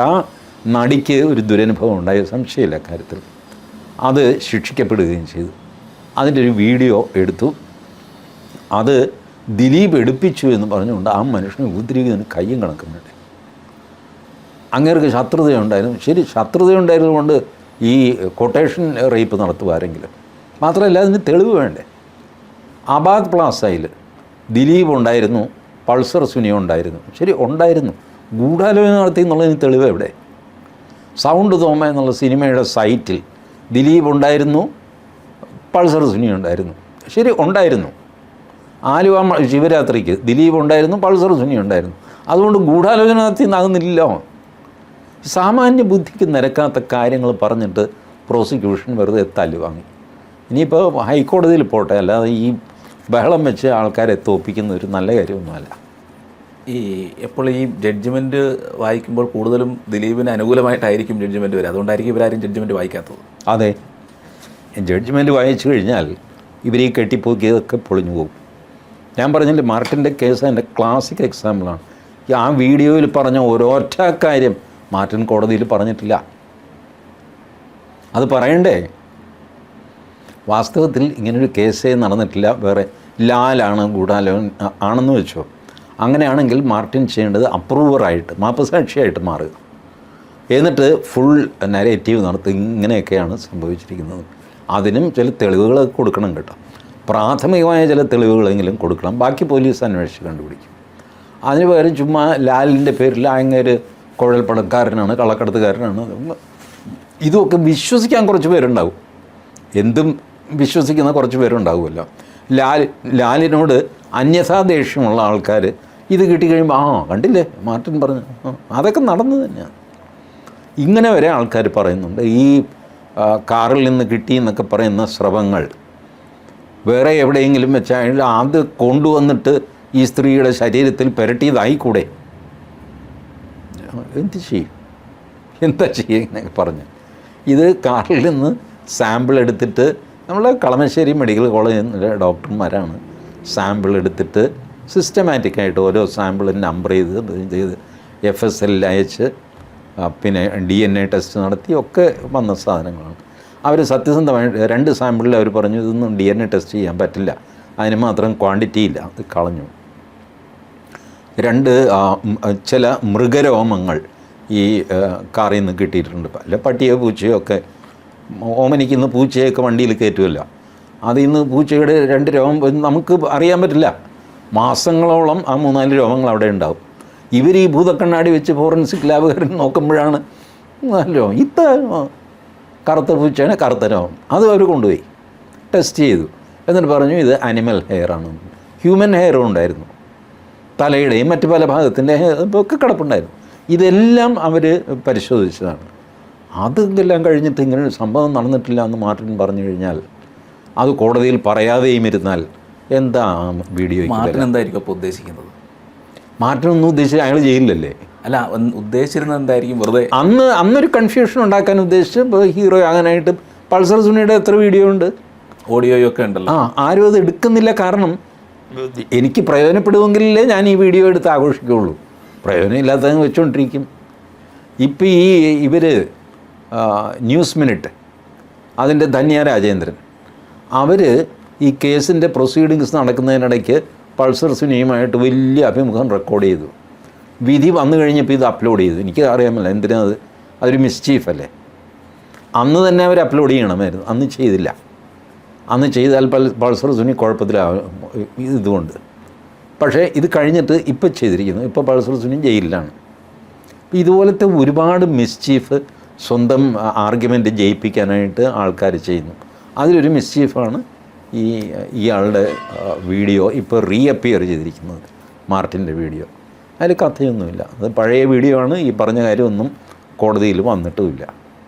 ആ നടിക്ക് ഒരു ദുരനുഭവം ഉണ്ടായ സംശയമില്ല കാര്യത്തിൽ. അത് ശിക്ഷിക്കപ്പെടുകയും ചെയ്തു. അതിന്റെ ഒരു വീഡിയോ എടുത്തു. അത് ദിലീപ് എടുപ്പിച്ചു എന്ന് പറഞ്ഞുകൊണ്ട് ആ മനുഷ്യനെ ഉപദ്രവിക്കുന്നതിന് കയ്യും കണക്കും വേണ്ടി. അങ്ങേർക്ക് ശത്രുതയുണ്ടായിരുന്നു. ശരി ശത്രുതയുണ്ടായിരുന്നുകൊണ്ട് ഈ കൊട്ടേഷൻ റേപ്പ് നടത്തുമാരെങ്കിലും മാത്രമല്ല അതിന് തെളിവ് വേണ്ടേ? അബാദ് പ്ലാസയിൽ ദിലീപ് ഉണ്ടായിരുന്നു പൾസർ സുനി ഉണ്ടായിരുന്നു. ശരി ഉണ്ടായിരുന്നു. ഗൂഢാലോചന നടത്തി എന്നുള്ളതിന് തെളിവ് എവിടെ? സൗണ്ട് തോമ എന്നുള്ള സിനിമയുടെ സൈറ്റിൽ ദിലീപ് ഉണ്ടായിരുന്നു പൾസർ സുനി ഉണ്ടായിരുന്നു. ശരി ഉണ്ടായിരുന്നു. ആലുവ ശിവരാത്രിക്ക് ദിലീപ് ഉണ്ടായിരുന്നു പൾസർ സുനി ഉണ്ടായിരുന്നു. അതുകൊണ്ട് ഗൂഢാലോചന നടത്തി നാകുന്നില്ലല്ലോ സാമാന്യ ബുദ്ധിക്ക് നിരക്കാത്ത കാര്യങ്ങൾ പറഞ്ഞിട്ട് പ്രോസിക്യൂഷൻ വെറുതെ തല്ലു വാങ്ങി. ഇനിയിപ്പോൾ ഹൈക്കോടതിയിൽ പോട്ടെ അല്ലാതെ ഈ ബഹളം വെച്ച് ആൾക്കാരെ തോപ്പിക്കുന്ന ഒരു നല്ല കാര്യമൊന്നുമല്ല. ഈ എപ്പോൾ ഈ ജഡ്ജ്മെന്റ് വായിക്കുമ്പോൾ കൂടുതലും ദിലീപിന് അനുകൂലമായിട്ടായിരിക്കും ജഡ്ജ്മെന്റ് വരിക. അതുകൊണ്ടായിരിക്കും ഇവരാരും ജഡ്ജ്മെന്റ് വായിക്കാത്തത്. അതെ. ജഡ്ജ്മെന്റ് വായിച്ചു കഴിഞ്ഞാൽ ഇവർ ഈ കെട്ടിപ്പോക്കിയതൊക്കെ പൊളിഞ്ഞു പോകും. ഞാൻ പറഞ്ഞില്ലേ മാർട്ടിന്റെ കേസ് എന്റെ ക്ലാസിക് എക്സാമ്പിളാണ് ആ വീഡിയോയിൽ പറഞ്ഞ ഓരോറ്റ കാര്യം മാർട്ടിൻ കോടതിയിൽ പറഞ്ഞിട്ടില്ല. അത് പറയണ്ടേ? വാസ്തവത്തിൽ ഇങ്ങനൊരു കേസേ നടന്നിട്ടില്ല. വേറെ ലാലാണ് ഗൂഢാലോചന ആണെന്ന് വെച്ചോ? അങ്ങനെയാണെങ്കിൽ മാർട്ടിൻ ചെയ്യേണ്ടത് അപ്രൂവറായിട്ട് മാപ്പസാക്ഷിയായിട്ട് മാറുക. എന്നിട്ട് ഫുൾ നരേറ്റീവ് നടത്തി ഇങ്ങനെയൊക്കെയാണ് സംഭവിച്ചിരിക്കുന്നത്. അതിനും ചില തെളിവുകളൊക്കെ കൊടുക്കണം കേട്ടോ. പ്രാഥമികമായ ചില തെളിവുകളെങ്കിലും കൊടുക്കണം. ബാക്കി പോലീസ് അന്വേഷിച്ച് കണ്ടുപിടിക്കും. അതിന് പകരം ചുമ്മാ ലാലിന്റെ പേരിൽ അങ്ങേര് കുഴൽപ്പണക്കാരനാണ് കള്ളക്കടത്തുകാരനാണ്. ഇതൊക്കെ വിശ്വസിക്കാൻ കുറച്ച് പേരുണ്ടാവും. എന്തും വിശ്വസിക്കുന്ന കുറച്ച് പേരുണ്ടാവുമല്ലോ. ലാൽ ലാലിനോട് അന്യഥാ ദേഷ്യമുള്ള ആൾക്കാർ ഇത് കിട്ടിക്കഴിയുമ്പോൾ ആ കണ്ടില്ലേ? മാർട്ടിൻ പറഞ്ഞു. അതൊക്കെ നടന്നു തന്നെയാണ് ഇങ്ങനെ വരെ ആൾക്കാർ പറയുന്നുണ്ട്. ഈ കാറിൽ നിന്ന് കിട്ടി എന്നൊക്കെ പറയുന്ന സ്രവങ്ങൾ വേറെ എവിടെയെങ്കിലും വെച്ചാൽ അത് കൊണ്ടുവന്നിട്ട് ഈ സ്ത്രീയുടെ ശരീരത്തിൽ പുരട്ടിയതായിക്കൂടെ? എന്ത് ചെയ്യും? എന്താ ചെയ്യുക എന്നൊക്കെ പറഞ്ഞു. ഇത് കാറിൽ നിന്ന് സാമ്പിൾ എടുത്തിട്ട് നമ്മൾ കളമശ്ശേരി മെഡിക്കൽ കോളേജിലെ ഡോക്ടർമാരാണ്. സാമ്പിൾ എടുത്തിട്ട് സിസ്റ്റമാറ്റിക്കായിട്ട് ഓരോ സാമ്പിൾ നമ്പർ ചെയ്ത് ചെയ്ത് എഫ് എസ് എല്ലിൽ അയച്ച് പിന്നെ ഡി എൻ എ ടെസ്റ്റ് നടത്തി ഒക്കെ വന്ന സാധനങ്ങളാണ്. അവർ സത്യസന്ധമായിട്ട് രണ്ട് സാമ്പിളിൽ അവർ പറഞ്ഞു ഇതൊന്നും ഡി എൻ എ ടെസ്റ്റ് ചെയ്യാൻ പറ്റില്ല. അതിന് മാത്രം ക്വാണ്ടിറ്റി ഇല്ല. അത് കളഞ്ഞു. രണ്ട് ചില മൃഗരോമങ്ങൾ ഈ കാറിൽ നിന്ന് കിട്ടിയിട്ടുണ്ട്. പല പട്ടിയോ പൂച്ചയോ ഒക്കെ ഓമനിക്കുന്ന പൂച്ചയൊക്കെ വണ്ടിയിൽ കയറ്റുമല്ലോ അത് ഇന്ന് പൂച്ചയുടെ രണ്ട് രോമം നമുക്ക് അറിയാൻ പറ്റില്ല. മാസങ്ങളോളം ആ മൂന്നാൽ രോഗങ്ങൾ അവിടെ ഉണ്ടാവും. ഇവർ ഈ ഭൂതക്കണ്ണാടി വെച്ച് ഫോറൻസിക് ലാബുകാരൻ നോക്കുമ്പോഴാണ് രോഗം ഇത്ത കറുത്ത പൂച്ചയാണ് കറുത്ത രോഗം അത് അവർ കൊണ്ടുപോയി. ടെസ്റ്റ് ചെയ്തു. എന്നിട്ട് പറഞ്ഞു ഇത് അനിമൽ ഹെയറാണ് ഹ്യൂമൻ ഹെയറും ഉണ്ടായിരുന്നു. തലയുടെയും മറ്റു പല ഭാഗത്തിന്റെ ഒക്കെ കിടപ്പുണ്ടായിരുന്നു. ഇതെല്ലാം അവർ പരിശോധിച്ചതാണ്. അതെല്ലാം കഴിഞ്ഞിട്ട് ഇങ്ങനെ ഒരു സംഭവം നടന്നിട്ടില്ല എന്ന് മാർട്ടിൻ പറഞ്ഞു കഴിഞ്ഞാൽ അത് കോടതിയിൽ പറയാതെയും ഇരുന്നാൽ എന്താ വീഡിയോ മാർട്ടിൻ എന്തായിരിക്കും അപ്പോൾ ഉദ്ദേശിക്കുന്നത്? മാർട്ടിൻ ഒന്നും ഉദ്ദേശിച്ച് അയാൾ ജയിലിലല്ലേ? അല്ല ഉദ്ദേശിച്ചിരുന്നത് എന്തായിരിക്കും? വെറുതെ അന്ന് അന്നൊരു കൺഫ്യൂഷൻ ഉണ്ടാക്കാൻ ഉദ്ദേശിച്ച് ഇപ്പോൾ ഹീറോ ആകാനായിട്ട് പൾസർ സുനിയുടെ എത്ര വീഡിയോ ഉണ്ട്? ഓഡിയോയും ഒക്കെ ഉണ്ടല്ലോ. ആ ആരും അത് എടുക്കുന്നില്ല കാരണം എനിക്ക് പ്രയോജനപ്പെടുമെങ്കിലേ ഞാൻ ഈ വീഡിയോ എടുത്ത് ആഘോഷിക്കുകയുള്ളൂ പ്രയോജനം പ്രയോജനമില്ലാത്തത് വെച്ചുകൊണ്ടിരിക്കും ഇപ്പം ഈ ഇവർ ന്യൂസ് മിനിറ്റ്. അതിന്റെ ധന്യ രാജേന്ദ്രൻ. അവർ ഈ കേസിന്റെ പ്രൊസീഡിങ്സ് നടക്കുന്നതിനിടയ്ക്ക് പൾസർ സിനിമയുമായിട്ട് വലിയ അഭിമുഖം റെക്കോർഡ് ചെയ്തു. വിധി വന്നു കഴിഞ്ഞപ്പോൾ ഇത് അപ്ലോഡ് ചെയ്തു. എനിക്ക് അറിയാമല്ല എന്തിനാ അത്? അതൊരു മിസ്ചീഫ് അല്ലേ? അന്ന് തന്നെ അവർ അപ്ലോഡ് ചെയ്യണമായിരുന്നു. അന്ന് ചെയ്തില്ല. അന്ന് ചെയ്താൽ പൽ പൾസർ സുനി കുഴപ്പത്തിലാവും ഇതുകൊണ്ട്. പക്ഷേ ഇത് കഴിഞ്ഞിട്ട് ഇപ്പോൾ ചെയ്തിരിക്കുന്നു. ഇപ്പോൾ പൾസർ സുനി ജയിലിലാണ്. ഇതുപോലത്തെ ഒരുപാട് മിസ്ചീഫ് സ്വന്തം ആർഗ്യുമെന്റ് ജയിപ്പിക്കാനായിട്ട് ആൾക്കാർ ചെയ്യുന്നു. അതിലൊരു മിസ്ചീഫാണ് ഈ ഇയാളുടെ വീഡിയോ ഇപ്പോൾ റീഅപ്പിയർ ചെയ്തിരിക്കുന്നത് മാർട്ടിന്റെ വീഡിയോ. അതിൽ കഥയൊന്നുമില്ല. അത് പഴയ വീഡിയോ ആണ്. ഈ പറഞ്ഞ കാര്യമൊന്നും കോടതിയിൽ വന്നിട്ടുമില്ല.